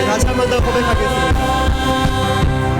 네, 다시 한 번 더 고백하겠습니다.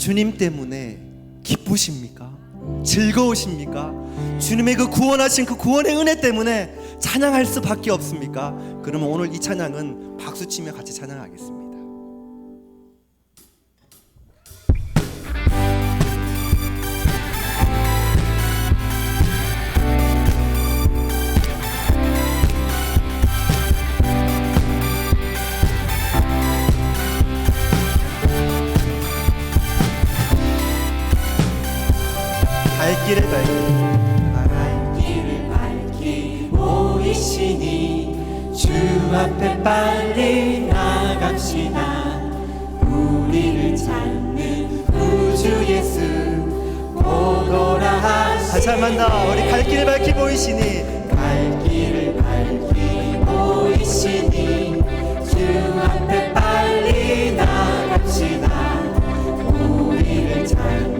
주님 때문에 기쁘십니까? 즐거우십니까? 주님의 그 구원하신 그 구원의 은혜 때문에 찬양할 수밖에 없습니까? 그러면 오늘 이 찬양은 박수치며 같이 찬양하겠습니다. 빨리 나갑시다. 우리를 찾는 우주 예수 오도라 하시 다시 한번 더 우리 갈 길 밝히 보이시니. 갈 길을 밝히 보이시니. 주 앞에 빨리 나갑시다. 우리를 찾는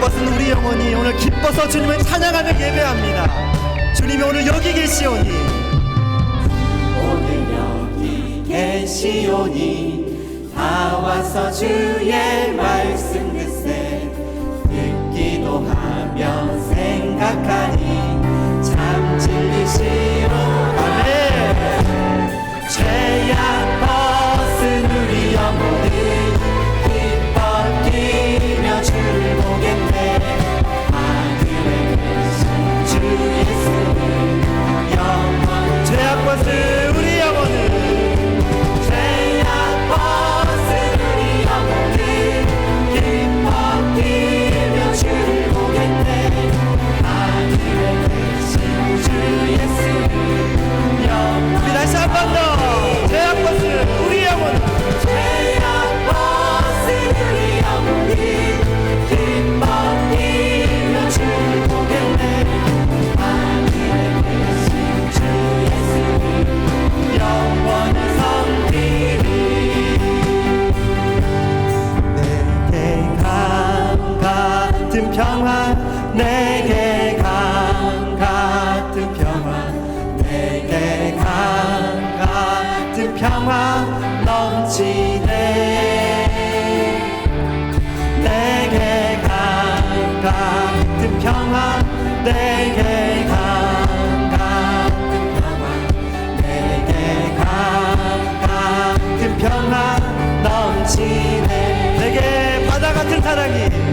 것은 우리 영혼이 오늘 기뻐서 주님을 찬양하며 예배합니다. 주님이 오늘 여기 계시오니 오늘 여기 계시오니 다 와서 주의 말씀 내게 강 같은 평안 내게 강 같은 평안 넘치네. 내게 바다 같은 사랑이